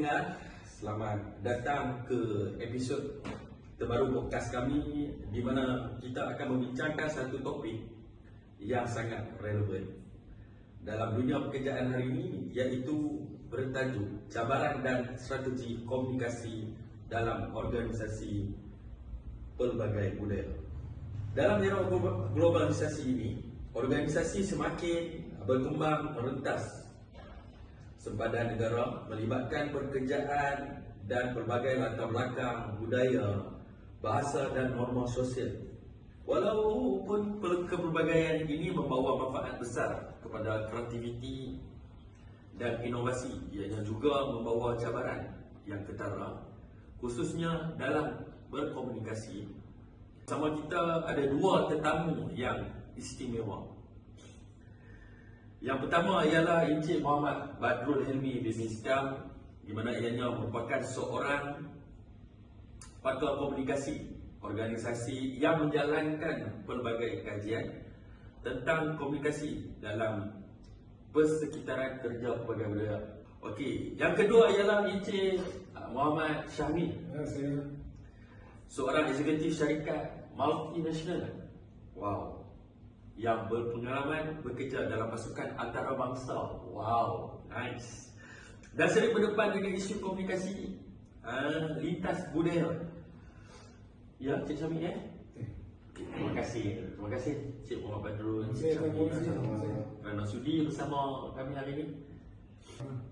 pendengar, selamat datang ke episod terbaru podcast kami di mana kita akan membincangkan satu topik yang sangat relevan dalam dunia pekerjaan hari ini iaitu bertajuk cabaran dan strategi komunikasi dalam organisasi pelbagai budaya. Dalam era globalisasi ini, organisasi semakin berkembang merentas sempadan negara melibatkan pekerjaan dan pelbagai latar belakang budaya, bahasa dan norma sosial. Walaupun kepelbagaian ini membawa manfaat besar kepada kreativiti dan inovasi, ianya juga membawa cabaran yang ketara khususnya dalam berkomunikasi. Sama kita ada dua tetamu yang istimewa yang pertama ialah Encik Muhammad Badrul Helmi bin Islam di mana ianya merupakan seorang pakar komunikasi organisasi yang menjalankan pelbagai kajian tentang komunikasi dalam persekitaran kerja pelbagai budaya. Okey, yang kedua ialah Encik Muhammad Syahmi. Ya, saya. Seorang eksekutif syarikat multinational. Wow, yang berpengalaman bekerja dalam pasukan antarabangsa. Wow, nice. Dan sering berdepan dengan isu komunikasi uh, lintas budaya. Ya, Cik Syamil ya? Terima kasih. Terima kasih Cik Muhammad Badrul. Cik Syamil. Kerana sudi bersama kami hari ini.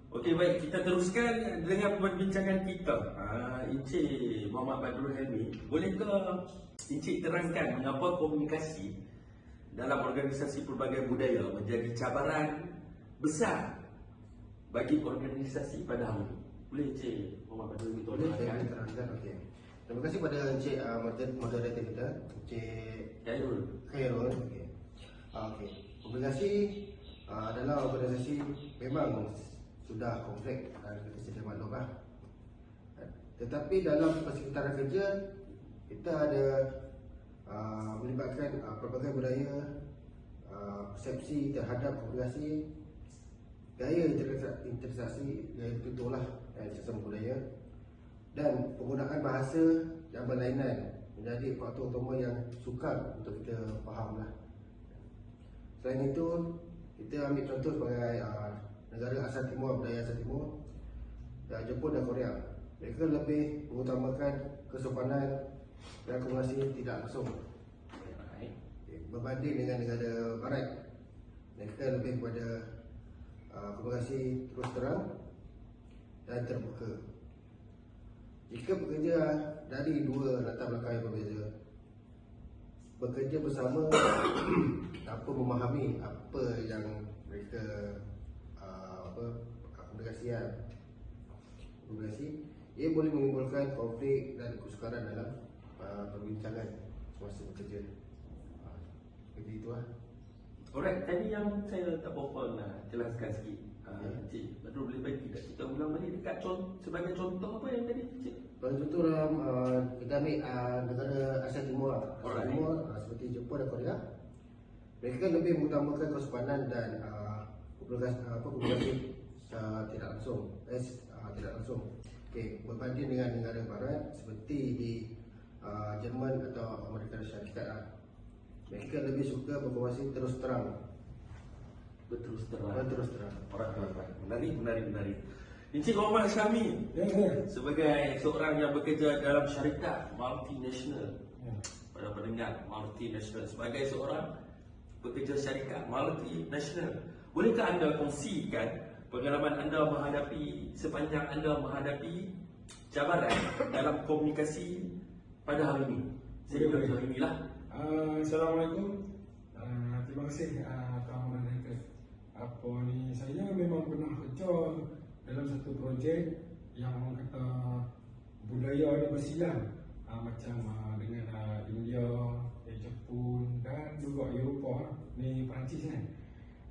Okey baik, kita teruskan dengan perbincangan kita. Uh, Encik Muhammad Badrul Helmi, bolehkah Encik terangkan mengapa komunikasi dalam organisasi pelbagai budaya menjadi cabaran besar bagi organisasi pada hari ini. Boleh Encik Muhammad Badrul itu Boleh saya terangkan. Okay. Terima kasih pada Encik uh, moderator kita, Encik Khairul. Khairul. Okay. Uh, okay. Organisasi uh, adalah organisasi memang sudah kompleks dan kita sedia maklum lah. Tetapi dalam persekitaran kerja kita ada uh, melibatkan uh, pelbagai budaya uh, persepsi terhadap komunikasi gaya interaksi gaya tuturlah dan sistem budaya dan penggunaan bahasa yang berlainan menjadi faktor utama yang sukar untuk kita fahamlah. Selain itu, kita ambil contoh sebagai uh, negara asal timur, budaya asal timur dan Jepun dan Korea. Mereka lebih mengutamakan kesopanan dan akumulasi tidak langsung. Berbanding dengan negara barat. Mereka lebih kepada uh, akumulasi terus terang dan terbuka. Jika bekerja dari dua latar belakang yang berbeza bekerja bersama tanpa memahami apa yang mereka uh, apa komunikasi komunikasi ia boleh menimbulkan konflik dan kesukaran dalam uh, perbincangan semasa bekerja. Uh, jadi itu lah. Alright, tadi yang saya tak berapa nak jelaskan sikit. Uh, yeah. Cik, Badrul boleh bagi tak kita ulang balik dekat contoh, sebagai contoh apa yang tadi Cik? Sebagai contoh dalam uh, kita ambil uh, negara Asia Timur Asia Timur uh, seperti Jepun dan Korea Mereka lebih mengutamakan kesepanan dan uh, komunikasi, uh, apa, komunikasi uh, tidak langsung eh, uh, tidak langsung okay. Berbanding dengan negara barat seperti di uh, Jerman atau Amerika Syarikat lah. Mereka lebih suka berkomunikasi terus terang. Berterus terang. Berterus terang. Orang orang. Menarik, menarik, menarik. Encik Muhammad Syami ya, ya. sebagai seorang yang bekerja dalam syarikat multinational ya. pada pendengar multinational sebagai seorang bekerja syarikat multinational bolehkah anda kongsikan pengalaman anda menghadapi sepanjang anda menghadapi cabaran dalam komunikasi pada hari ini. Saya boleh. hari inilah. Uh, Assalamualaikum. Uh, terima kasih uh, Tuan Muhammad Apa ni saya memang pernah kerja dalam satu projek yang orang kata budaya ni bersilang uh, macam uh, dengan uh, India, eh, Jepun dan juga Eropah ni Perancis kan.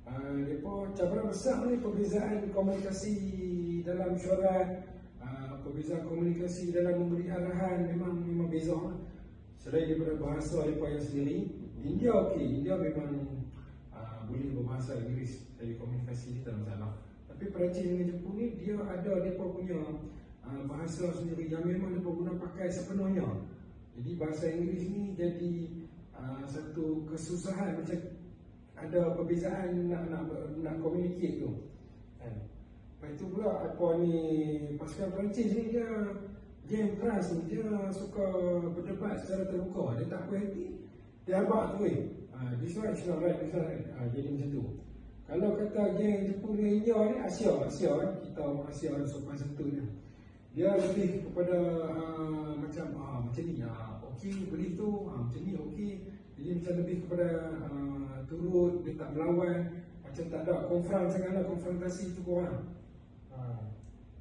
Uh, Mereka cabaran besar ni perbezaan komunikasi dalam syuarat perbezaan komunikasi dalam memberi arahan memang memang beza lah. Selain daripada bahasa yang sendiri, India okey, India memang uh, boleh berbahasa Inggeris dari komunikasi kita tak masalah. Tapi Perancis dengan Jepun ni dia ada mereka punya uh, bahasa sendiri yang memang mereka guna pakai sepenuhnya. Jadi bahasa Inggeris ni jadi uh, satu kesusahan macam ada perbezaan nak nak nak communicate tu. Kan? Lepas tu pula apa ni pasukan Perancis ni dia dia yang keras ni. Dia suka berdebat secara terbuka. Dia tak puas hati dia abak tu eh. Uh, this one is not right this one right. Uh, jadi macam tu. Kalau kata geng Jepun dengan India ni Asia Asia kan kita Asia ada sopan santun ni dia lebih kepada uh, macam uh, macam ni. Uh, okey boleh tu uh, macam ni okey jadi macam lebih kepada uh, turut dia tak melawan. Macam tak ada konfront sangatlah konfrontasi tu korang uh,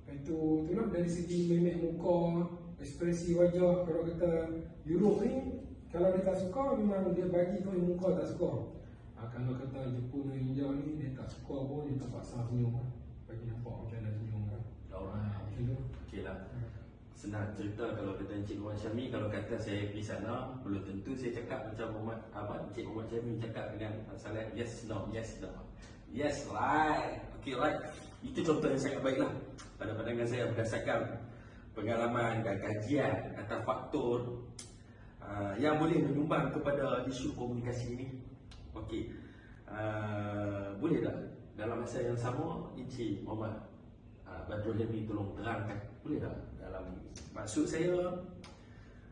Lepas tu, tu lah dari segi memek muka, ekspresi wajah Kalau kata Europe ni, kalau dia tak suka memang dia bagi yang muka tak suka. Ha, Kalau kata Jepun dan India ni, dia tak suka pun dia terpaksa senyum. Lah Bagi nampak macam mana senyum kan. Alright. Macam tu. Okey lah. Senang cerita kalau kata Encik Muhammad Syami. Kalau kata saya pergi sana Belum tentu saya cakap macam Muhammad apa Encik Muhammad Syami cakap dengan Saleh Yes, no, yes, no. Yes, right. Okay, right Itu contoh yang sangat baik lah Pada pandangan saya berdasarkan Pengalaman dan kajian Atau faktor uh, Yang boleh menyumbang kepada isu komunikasi ini. Okey uh, Boleh tak? Dalam masa yang sama Encik Muhammad uh, Badrul Helmi tolong terangkan. Boleh tak? Dalam Maksud saya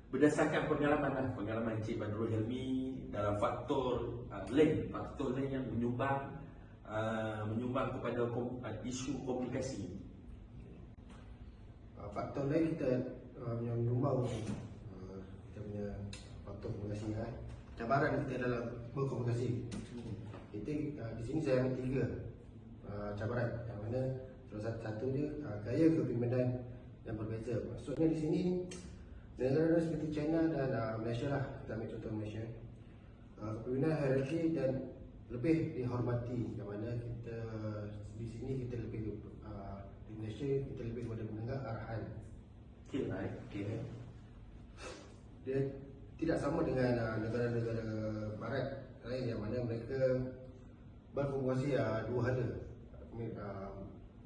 Berdasarkan pengalaman lah. Pengalaman Encik Badrul Helmi Dalam faktor uh, lain Faktor lain yang menyumbang uh, Menyumbang kepada kom, uh, isu komunikasi Uh, faktor lain kita uh, yang menyumbang uh, kita punya faktor komunikasi kan. Cabaran kita dalam berkomunikasi. Kita uh, di sini saya ambil tiga uh, cabaran yang mana salah satu, satu dia uh, gaya kepimpinan yang berbeza. Maksudnya di sini negara-negara seperti China dan uh, Malaysia lah kita ambil contoh Malaysia. Uh, kepimpinan hierarki dan lebih dihormati yang mana kita di sini kita lebih uh, di Malaysia kita lebih kepada mendengar arahan. Okay, right Okay dia tidak sama dengan uh, negara-negara barat lain yang mana mereka berkomunikasi uh, dua hala. Uh,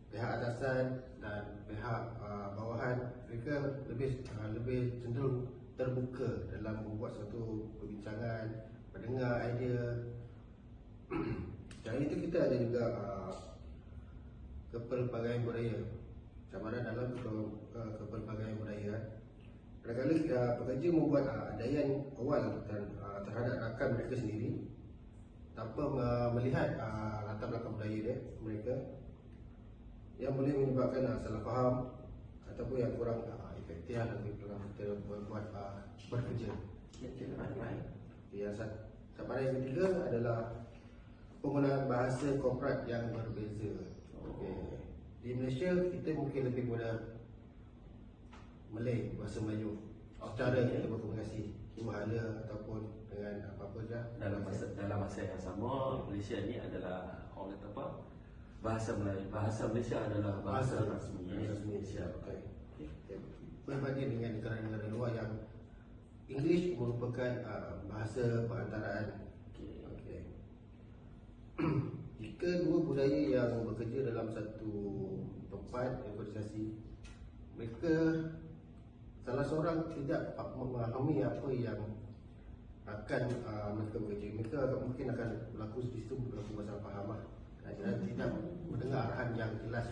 pihak atasan dan pihak uh, bawahan. Mereka lebih uh, lebih cenderung terbuka dalam membuat satu perbincangan mendengar idea dan itu kita ada juga uh, kepelbagaian budaya. Cabaran dalam ke- ke- kepelbagaian budaya Kadang-kadang uh, pekerja membuat uh, adaian awal dan, uh, terhadap rakan mereka sendiri tanpa uh, melihat uh, latar belakang budaya dia mereka. Yang boleh menyebabkan uh, salah faham ataupun yang kurang uh, efektif dalam dalam kita buat uh, bekerja. Yang sat- cabaran yang ketiga adalah penggunaan bahasa korporat yang berbeza. Okay. Di Malaysia kita mungkin lebih kepada Malay, bahasa Melayu. Secara kita berkomunikasi Himahala ataupun dengan apa-apa saja. dalam masa dalam masa yang sama Malaysia ni adalah orang kata apa bahasa Melayu bahasa Malaysia adalah bahasa, rasmi bahasa rasmi Malaysia Betul. Okay. Berbanding dengan negara-negara luar yang English merupakan uh, bahasa perantaraan. Jika dua budaya yang bekerja dalam satu tempat organisasi, mereka salah seorang tidak memahami apa yang akan uh, mereka bekerja. Mereka akan, mungkin akan berlaku di situ berlaku masalah faham lah. Dan tidak mendengar arahan yang jelas.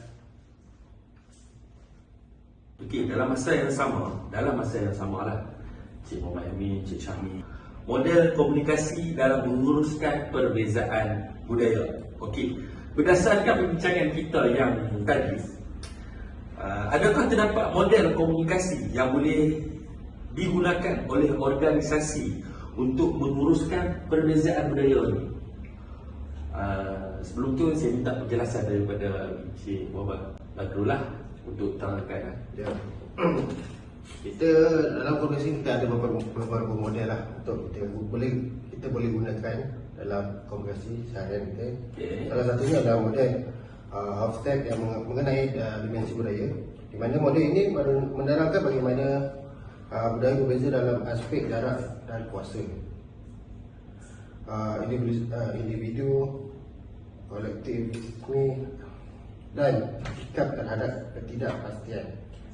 Okey, dalam masa yang sama, dalam masa yang sama lah Cik Muhammad Amin, Cik Syahmi Model komunikasi dalam menguruskan perbezaan budaya. Okey, berdasarkan perbincangan kita yang tadi uh, Adakah terdapat model komunikasi yang boleh digunakan oleh organisasi Untuk menguruskan perbezaan budaya ini Uh, sebelum tu saya minta penjelasan daripada Cik Muhammad Badrullah untuk terangkan Ya. kita dalam komunikasi kita ada beberapa, beberapa model lah untuk kita boleh kita boleh gunakan dalam komunikasi seharian kita. Salah satunya adalah model uh, yang meng- mengenai uh, dimensi budaya. Di mana model ini men- menerangkan bagaimana uh, budaya berbeza dalam aspek jarak dan kuasa. Uh, individu, uh, individu kolektif ni dan sikap terhadap ketidakpastian.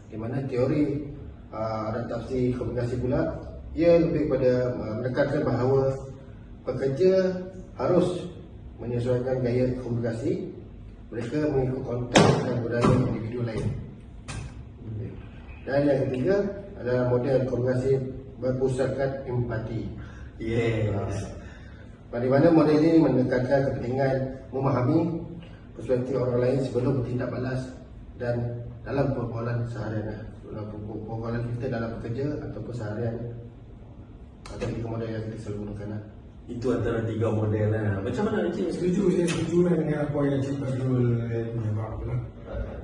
Di mana teori uh, adaptasi komunikasi pula ia lebih kepada uh, menekankan bahawa pekerja harus menyesuaikan gaya komunikasi mereka mengikut konteks dan budaya individu lain. Dan yang ketiga adalah model komunikasi berpusatkan empati. Yes. Pada mana model ini menekankan kepentingan memahami perspektif orang lain sebelum bertindak balas dan dalam perbualan seharian dalam perbualan kita dalam bekerja ataupun seharian ada tiga model yang kita selalu gunakan lah. Itu antara tiga model lah. Macam mana Encik? Setuju, saya setuju lah dengan apa yang Cik Badrul eh, punya bab lah.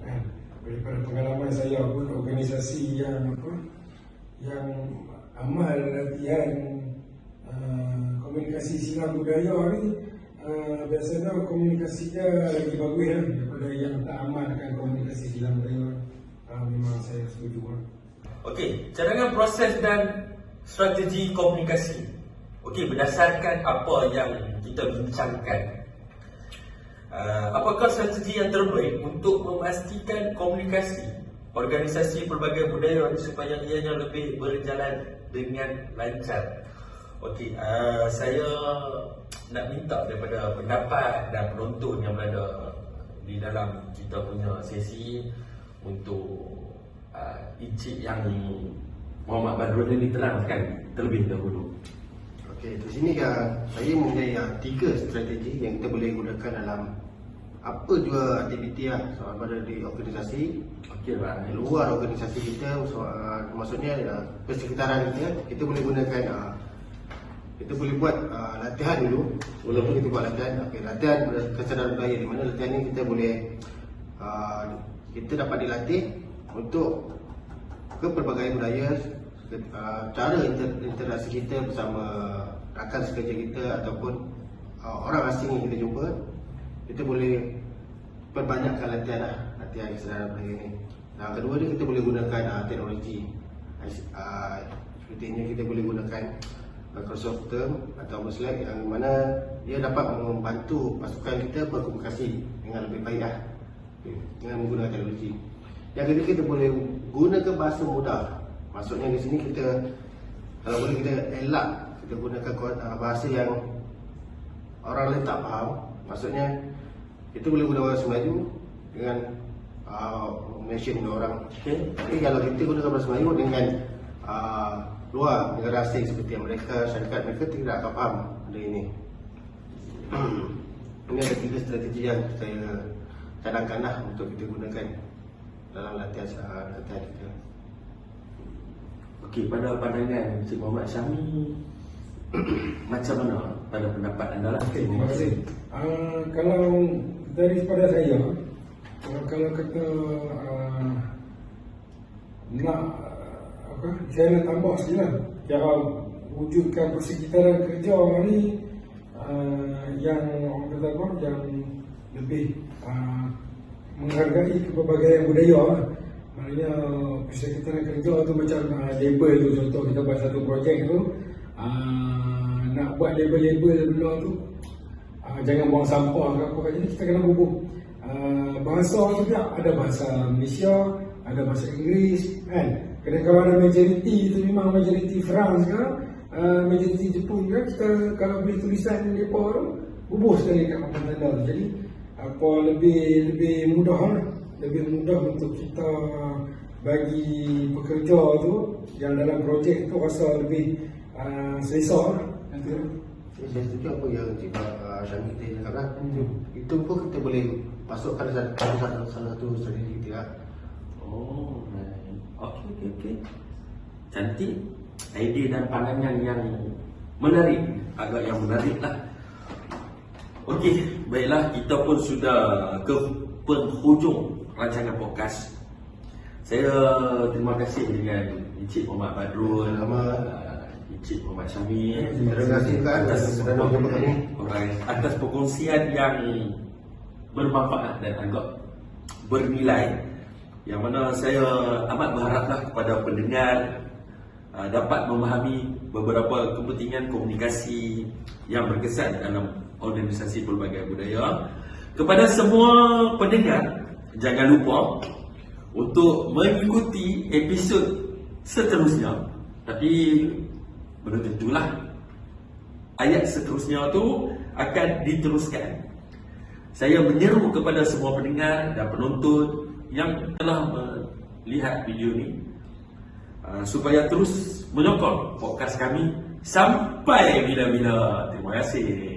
Kan? Daripada pengalaman saya pun organisasi yang apa yang amal latihan uh, komunikasi silam budaya ni uh, biasanya komunikasinya lagi bagus kan daripada yang tak amalkan komunikasi silam budaya. Uh, memang saya setuju lah. Okey, cadangan proses dan strategi komunikasi. Okey, berdasarkan apa yang kita bincangkan. Uh, apakah strategi yang terbaik untuk memastikan komunikasi organisasi pelbagai budaya supaya ianya lebih berjalan dengan lancar? Okey, uh, saya nak minta daripada pendapat dan penonton yang berada di dalam kita punya sesi untuk uh, Encik yang Muhammad Badrul ini terangkan terlebih dahulu. Okey, di sini kan saya mempunyai uh, tiga strategi yang kita boleh gunakan dalam apa juga aktiviti lah. Sama ada di organisasi Okey, di luar organisasi kita so, uh, maksudnya uh, persekitaran kita kita boleh gunakan uh, kita boleh buat uh, latihan dulu. Walaupun kita buat latihan okey latihan kesedaran budaya di mana latihan ni kita boleh uh, kita dapat dilatih untuk ke pelbagai budaya uh, cara inter, interaksi kita bersama rakan sekerja kita ataupun uh, orang asing yang kita jumpa kita boleh perbanyakkan latihan lah latihan kesedaran budaya ni Nah, kedua dia kita boleh gunakan uh, teknologi. Uh, kita boleh gunakan Microsoft Term atau Slack yang mana dia dapat membantu pasukan kita berkomunikasi dengan lebih baik lah dengan menggunakan teknologi. Yang kedua kita boleh gunakan bahasa mudah. Maksudnya di sini kita kalau boleh kita elak kita gunakan uh, bahasa yang orang lain tak faham. Maksudnya kita boleh guna bahasa Melayu dengan uh, mention orang. Okey. Tapi kalau kita gunakan bahasa Melayu dengan uh, luar negara asing seperti Amerika, syarikat mereka tidak akan faham benda ini. ini ada tiga strategi yang saya cadangkan lah untuk kita gunakan dalam latihan latihan kita. Okey, pada pandangan Encik Muhammad Syami macam mana pada pendapat anda lah? Okey, terima kasih. Uh, kalau daripada saya, uh, kalau kata uh, nak apa, saya nak tambah sikit lah. Cara wujudkan persekitaran kerja ni uh, yang orang kata apa, yang lebih uh, menghargai kepelbagaian budaya lah. Maknanya persekitaran kerja tu macam uh, label tu contoh kita buat satu projek tu uh, nak buat label-label benda tu uh, jangan buang sampah ke apa jadi kita kena bubuh uh, bahasa pula ada bahasa Malaysia ada bahasa Inggeris kan? Kena kalau ada majoriti tu memang majoriti France ke uh, majoriti Jepun ke kita kalau beli tulisan mereka tu bubuh sekali kat papan tanda. Jadi apa lebih lebih mudah lah. Lebih mudah untuk kita bagi pekerja tu yang dalam projek tu rasa lebih uh, selesa lah nanti tu. Jadi saya setuju apa yang Cik uh, Syami tadi cakap lah. Hmm. Itu pun kita boleh masukkan dalam salah, salah, salah satu strategi kita lah. Oh. Okey, okey, okey. Cantik. Idea dan pandangan yang menarik. Agak yang menarik lah. Okey, baiklah. Kita pun sudah ke penghujung rancangan podcast. Saya terima kasih dengan Encik Muhammad Badrul. Sama. Encik Muhammad Syamil. Terima kasih Kak atas. Atas perkongsian yang bermanfaat dan agak bernilai yang mana saya amat berharaplah kepada pendengar uh, dapat memahami beberapa kepentingan komunikasi yang berkesan dalam organisasi pelbagai budaya. Kepada semua pendengar, jangan lupa untuk mengikuti episod seterusnya. Tapi belum tentulah ayat seterusnya tu akan diteruskan. Saya menyeru kepada semua pendengar dan penonton yang telah melihat video ni uh, supaya terus menyokong podcast kami sampai bila-bila. Terima kasih.